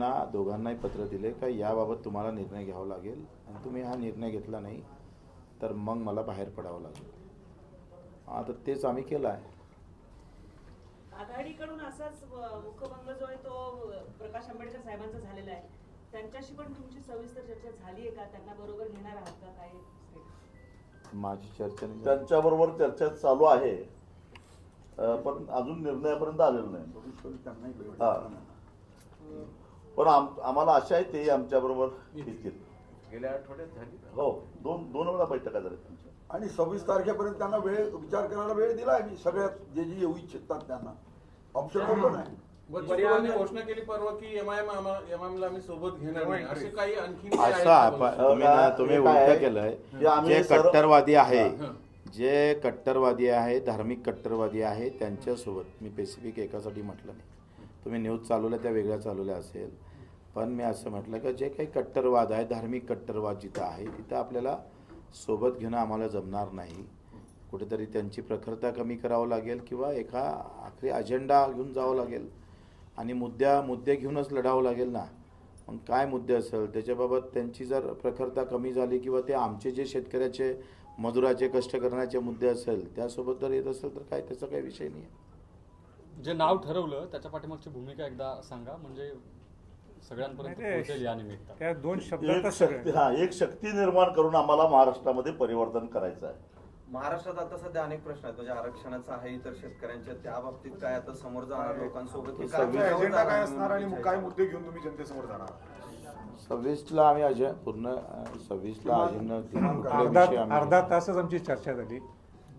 त्यांना दोघांनाही पत्र दिले का याबाबत तुम्हाला निर्णय घ्यावा लागेल आणि तुम्ही हा निर्णय घेतला नाही तर मग मला बाहेर पडावं लागेल. आता तेच आम्ही केलं आहे. आघाडीकडून असाच मुखभंग जो आहे तो प्रकाश आंबेडकर साहेबांचा झालेला आहे. त्यांच्याशी पण तुमची सविस्तर चर्चा झाली आहे का? त्यांना बरोबर घेणार आहात का? काय माझी चर्चा. त्यांच्याबरोबर चर्चा चालू आहे. पण अजून निर्णयापर्यंत आलेलं नाही. हा. पण आम- आम्हाला आशा आहे ते आमच्याबरोबर येतील. गेल्या आठवड्यात झाली? हो दोन दोन वेळा बैठका झाल्या त्यांच्या. आणि सव्वीस तारखेपर्यंत त्यांना वेळ विचार करायला वेळ दिला आहे मी. सगळ्यात जे जे येऊ इच्छितात त्यांना. ऑप्शन ओपन आहे. घोषणा केली परवा की एमआयएम एमआयएमला आम्ही सोबत घेणार नाही. असे काही आणखी काही आहेत असं का आपण भविष्यात? तुम्ही ना तुम्ही हे काय उलट आहे? केलंय. की आम्ही जे सर्व- कट्टरवादी आहे. जे कट्टरवादी आहे धार्मिक कट्टरवादी आहे त्यांच्यासोबत मी स्पेसिफिक एकासाठी म्हटलं नाही. तुम्ही न्यूज चालवल्या त्या वेगळ्या चालवल्या असेल. पण मी असं म्हटलं की जे काही कट्टरवाद आहे धार्मिक कट्टरवाद जिथं आहे तिथं आपल्याला सोबत घेणं आम्हाला जमणार नाही. कुठेतरी त्यांची प्रखरता कमी करावं लागेल किंवा एका आखरी अजेंडा घेऊन जावं लागेल. आणि मुद्द्या मुद्दे घेऊनच लढावं लागेल ना. मग काय मुद्दे असेल? त्याच्याबाबत त्यांची जर प्रखरता कमी झाली किंवा ते आमचे जे शेतकऱ्याचे मजुराचे कष्ट करण्याचे मुद्दे असेल त्यासोबत जर येत असेल तर काय? त्याचा काही विषय नाही आहे. जे नाव ठरवलं त्याच्या पाठीमागची भूमिका एकदा सांगा. म्हणजे सगळ्यांपर्यंत नाही, पोहोचेल या निमित्त त्या दोन एक शब्दातच शक्ती सगळं. हा एक शक्ती निर्माण करून आम्हाला महाराष्ट्रामध्ये परिवर्तन करायचं आहे. महाराष्ट्रात आता सध्या अनेक प्रश्न आहेत. म्हणजे आरक्षणाचा आहे इतर शेतकऱ्यांच्या त्या बाबतीत काय आता समोर जाणार लोकांसोबत हे काय समोर एजेंडा काय जाणार असणार आणि काय मुद्दे घेऊन तुम्ही जनतेसमोर जाणार? सव्वीसला आम्ही अजय पूर्ण अं, सव्वीसला कुठले अर्धा अर्धा तासच आमची चर्चा झाली.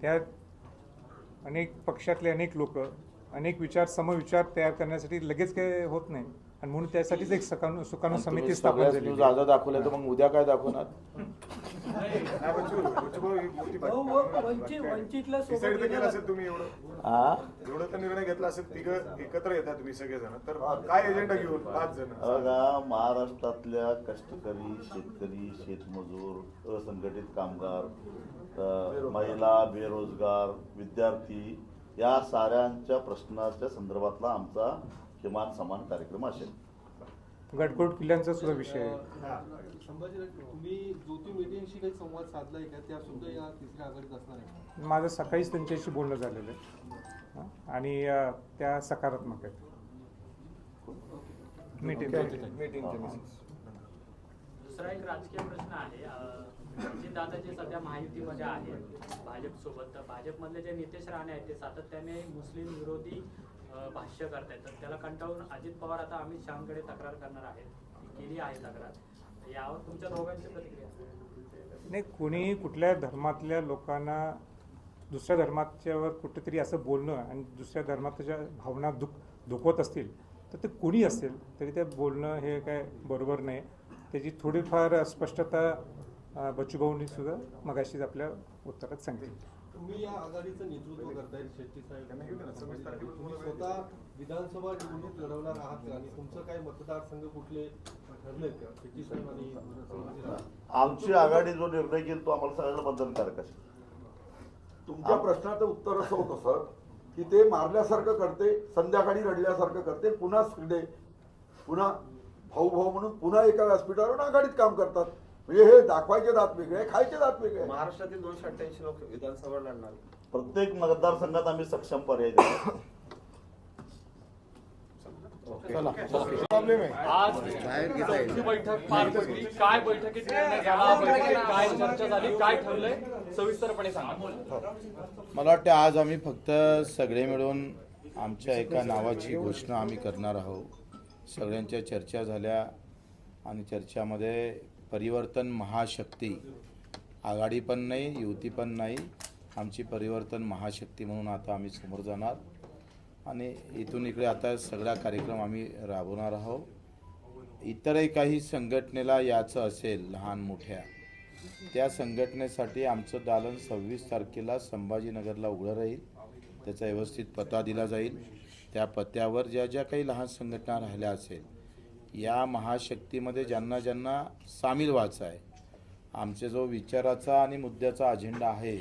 त्यात अनेक पक्षातले अनेक लोक अनेक विचार समविचार तयार करण्यासाठी लगेच काही होत नाही. आणि म्हणून त्यासाठीच एक सुकाणू तुम्ही समिती स्थापन झाली न्यूज आज दाखवल्या तर मग उद्या काय दाखवणार? महाराष्ट्रातल्या कष्टकरी शेतकरी शेतमजूर असंघटित कामगार महिला बेरोजगार विद्यार्थी या साऱ्यांच्या प्रश्नाच्या संदर्भातला आमचा किमान समान कार्यक्रम असेल. गडकोट किल्ल्यांचा सुद्धा विषय आहे. तुम्ही ज्योती मेडियांशी काही संवाद साधलाय का? त्या सुद्धा या तिसऱ्या आघाडीत असणार आहे. माझं सकाळीच त्यांच्याशी बोलणं झालेलं आहे. हं? आणि त्या सकारात्मक आहेत. मीटिंग दुसरा एक राजकीय प्रश्न आहे. दादा जे सध्या महायुतीमध्ये आहेत. भाजप सोबत भाजपमधले जे नितेश राणे आहेत ते सातत्याने मुस्लिम विरोधी भाष्य करतायत. तर त्याला कंटाळून अजित पवार आता अमित शहाकडे तक्रार करणार आहेत. केली आहे तक्रार. यावर तुमच्या दोघांची प्रतिक्रिया? नाही कुणी कुठल्या धर्मातल्या लोकांना दुसऱ्या धर्माच्यावर कुठेतरी असं बोलणं आणि दुसऱ्या धर्माच्या भावना दुख दुखवत असतील तर ते कुणी असेल तरी ते बोलणं हे काय बरोबर नाही. त्याची थोडीफार स्पष्टता बच्चूभाऊंनी सुद्धा मगाशीच आपल्या उत्तरात सांगितली. तुम्ही या आघाडीचं नेतृत्व करताय. शेट्टी साहेब तुम्ही स्वतः विधानसभा निवडणूक लढवणार आहात का? आणि तुमचं काय मतदारसंघ कुठले ठरलेत का? शेट्टी साहेब आणि आमची आघाडी जो निर्णय घेईल तो आम्हाला सगळ्यांना बंधनकारक असेल. तुमच्या प्रश्नाचं उत्तर असं होतं सर की ते मारल्यासारखं करते संध्याकाळी रडल्यासारखं करते पुन्हा सगळे पुन्हा भाऊ भाऊ म्हणून पुन्हा एका व्यासपीठावर आघाडीत काम करतात. म्हणजे हे दाखवायचे दात वेगळे खायचे दात वेगळे. महाराष्ट्रातील दोनशे अठ्ठ्याऐंशी लोक विधानसभा लढणार. प्रत्येक मतदारसंघात आम्ही सक्षम पर्याय देतो आज चौथी बैठक पार पडली. काय बैठकीत निर्णय झाला बैठकीत काय चर्चा झाली काय ठरलंय सविस्तरपणे सांगा. मला वाटतं आज आम्ही फक्त सगळे मिळून आमच्या एका नावाची घोषणा आम्ही करणार आहोत. सगळ्यांच्या चर्चा झाल्या आणि चर्चामध्ये परिवर्तन महाशक्ती. आघाडी पण नाही युती पण नाही. आमची परिवर्तन महाशक्ती म्हणून आता आम्ही समोर जाणार. आणि इथून इकडे आता सगळा कार्यक्रम आम्ही राबवणार आहोत. इतरही काही संघटनेला याचं असेल लहान मोठ्या. त्या संघटनेसाठी आमचं दालन सव्वीस तारखेला संभाजीनगरला उघडं राहील. त्याचा व्यवस्थित पत्ता दिला जाईल. त्या पत्त्यावर ज्या ज्या काही लहान संघटना राहिल्या असेल या महाशक्तीमध्ये ज्यांना ज्यांना सामील व्हायचं आहे आमचे जो विचाराचा आणि मुद्द्याचा अजेंडा आहे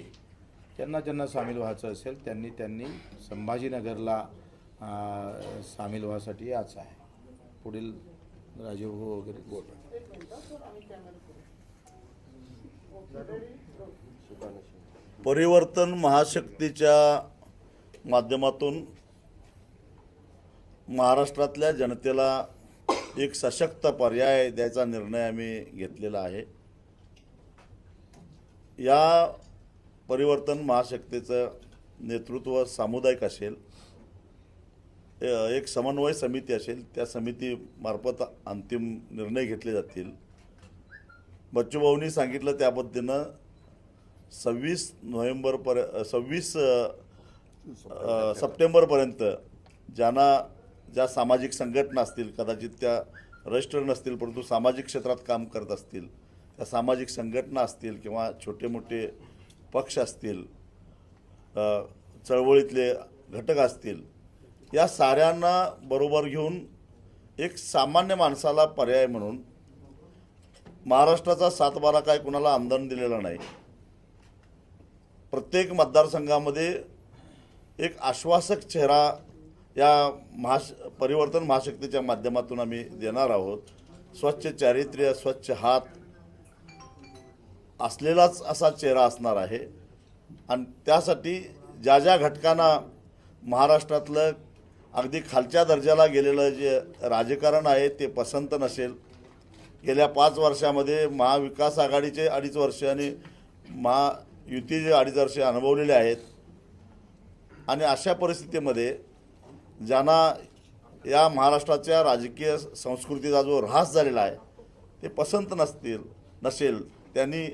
त्यांना ज्यांना सामील व्हायचं असेल त्यांनी त्यांनी संभाजीनगरला सामील व्हायसाठी याचं आहे. पुढील राजीव भाऊ वगैरे बोल. परिवर्तन महाशक्तीच्या माध्यमातून महाराष्ट्रातल्या जनतेला एक सशक्त पर्याय द्यायचा निर्णय आम्ही घेतलेला आहे. या परिवर्तन महाशक्तीचं नेतृत्व सामुदायिक असेल एक समन्वय समिती असेल त्या समितीमार्फत अंतिम निर्णय घेतले जातील. बच्चूभाऊंनी सांगितलं त्या पद्धतीनं सव्वीस नोव्हेंबरपर्यंत सव्वीस सप्टेंबरपर्यंत ज्यांना ज्या सामाजिक संघटना असतील कदाचित त्या रजिस्टर नसतील परंतु सामाजिक क्षेत्रात काम करत असतील त्या सामाजिक संघटना असतील किंवा छोटे मोठे पक्ष असतील चळवळीतले घटक असतील या साऱ्यांना बरोबर घेऊन एक सामान्य माणसाला पर्याय म्हणून महाराष्ट्राचा सातबारा काय कुणाला आमदार दिलेला नाही. प्रत्येक मतदारसंघामध्ये एक आश्वासक चेहरा या महाश परिवर्तन महाशक्तीच्या माध्यमातून आम्ही देणार आहोत. स्वच्छ चारित्र्य स्वच्छ हात असलेलाच असा चेहरा असणार आहे. आणि त्यासाठी ज्या ज्या घटकांना महाराष्ट्रातलं अगदी खालच्या दर्जाला गेलेलं जे राजकारण आहे ते पसंत नसेल. गेल्या पाच वर्षामध्ये महाविकास आघाडीचे अडीच वर्ष आणि महायुतीचे अडीच वर्ष अनुभवलेले आहेत. आणि अशा परिस्थितीमध्ये ज्यांना या महाराष्ट्राच्या राजकीय संस्कृतीचा जो ऱ्हास झालेला आहे ते पसंत नसतील नसेल त्यांनी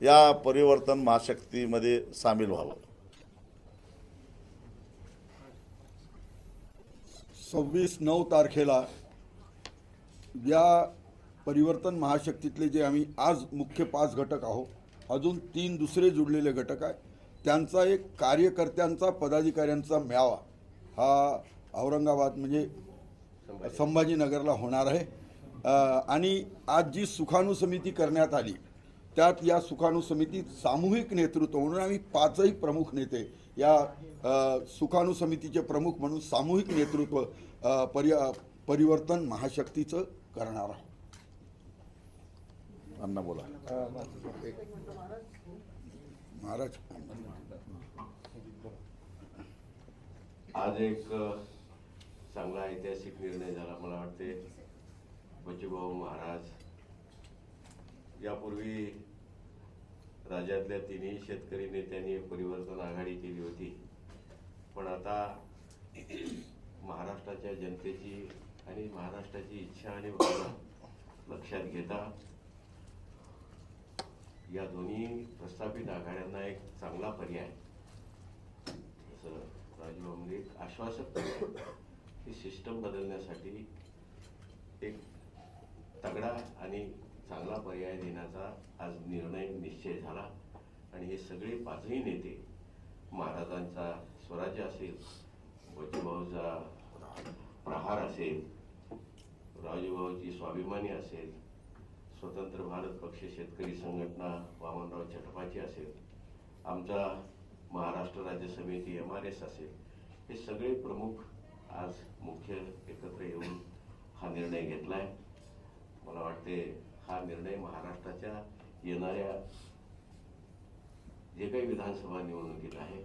या परिवर्तन महाशक्तीमध्ये सामील व्हावं. सव्वीस नऊ तारखेला या परिवर्तन महाशक्तीतले जे आम्ही आज मुख्य पाच घटक आहोत अजून तीन दुसरे जुडलेले घटक आहे त्यांचा एक कार्यकर्त्यांचा पदाधिकाऱ्यांचा मेळावा. हा औरंगाबाद म्हणजे संभाजीनगरला होणार आहे. आणि आज जी सुखाणू समिती करण्यात आली त्यात या सुखाणू समितीत सामूहिक नेतृत्व म्हणून आम्ही पाचही प्रमुख नेते या अ, सुखाणू समितीचे प्रमुख म्हणून सामूहिक नेतृत्व अ, परि परिवर्तन महाशक्तीचं करणार आहोत. अण्णा बोला. महाराज. आज एक चांगला ऐतिहासिक निर्णय झाला मला वाटते. बच्चूभाऊ महाराज यापूर्वी राज्यातल्या तिन्ही शेतकरी नेत्यांनी परिवर्तन आघाडी केली होती. पण आता महाराष्ट्राच्या जनतेची आणि महाराष्ट्राची इच्छा आणि भावना लक्षात घेता या दोन्ही प्रस्थापित आघाड्यांना एक चांगला पर्याय असं म्हणजे एक आश्वासक ही सिस्टम बदलण्यासाठी एक तगडा आणि चांगला पर्याय देण्याचा आज निर्णय निश्चय झाला. आणि हे सगळे पाचही नेते महाराजांचा स्वराज्य असेल बचूभाऊचा प्रहार असेल राजूभाऊची स्वाभिमानी असेल स्वतंत्र भारत पक्ष शेतकरी संघटना वामनराव छटपाची असेल आमचा महाराष्ट्र राज्य समिती एम आर एस असेल हे सगळे प्रमुख आज मुख्य एकत्र येऊन हा निर्णय घेतलाय. मला वाटते हा निर्णय महाराष्ट्राच्या येणाऱ्या जे काही विधानसभा निवडणुकीत आहे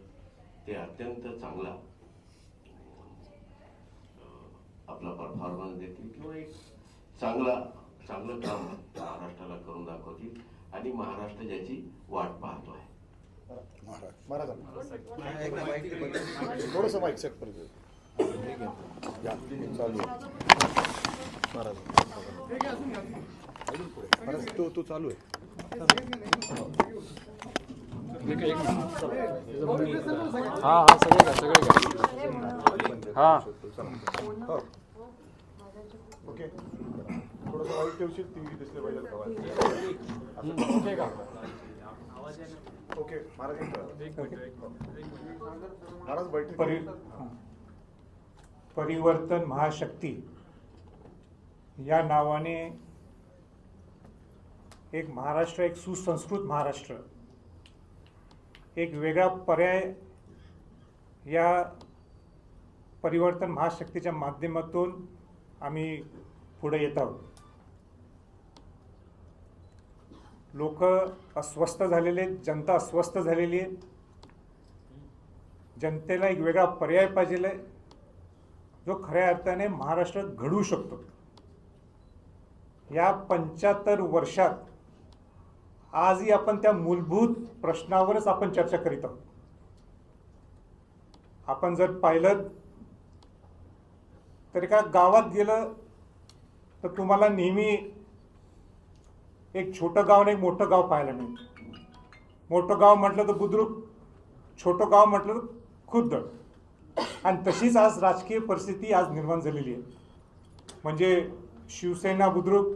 ते अत्यंत चांगला आपला परफॉर्मन्स देतील किंवा एक चांगला चांगलं काम महाराष्ट्राला करून दाखवतील आणि महाराष्ट्र ज्याची वाट पाहतो आहे महाराज थोडस माईक सेट करतो चालू आहे. महाराज तो तो चालू आहे. हा हा सगळे घ्या सगळे हा हो. ओके. थोडस वाईट ठेवशील टीव्ही दिसले पाहिजे. का ओके महाराज एक करा. एक मिनिट एक मिनिट महाराज बैठक परि हां. परिवर्तन महाशक्ती या नावाने एक महाराष्ट्र एक सुसंस्कृत महाराष्ट्र एक वेगळा पर्याय या परिवर्तन महाशक्तीच्या माध्यमातून आम्ही पुढे येत आहोत लोक अस्वस्थ झालेले आहेत, जनता अस्वस्थ झालेली आहे जनतेला एक वेगळा पर्याय पाहिजे आहे. जो खऱ्या अर्थाने महाराष्ट्र घडवू शकतो. या पंच्याहत्तर वर्षात आजही आपण त्या मूलभूत प्रश्नावरच आपण चर्चा करीत आहोत. आपण जर पाहिलं तर एका गावात गेलं तर तुम्हाला नेहमी एक छोटं गाव आणि एक मोठं गाव पाहायला मिळतं. मोठं गाव म्हटलं तर बुद्रुक छोटं गाव म्हटलं तर खुद्द. आणि तशीच आज राजकीय परिस्थिती आज निर्माण झालेली आहे. म्हणजे शिवसेना बुद्रुक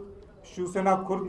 शिवसेना खुर्द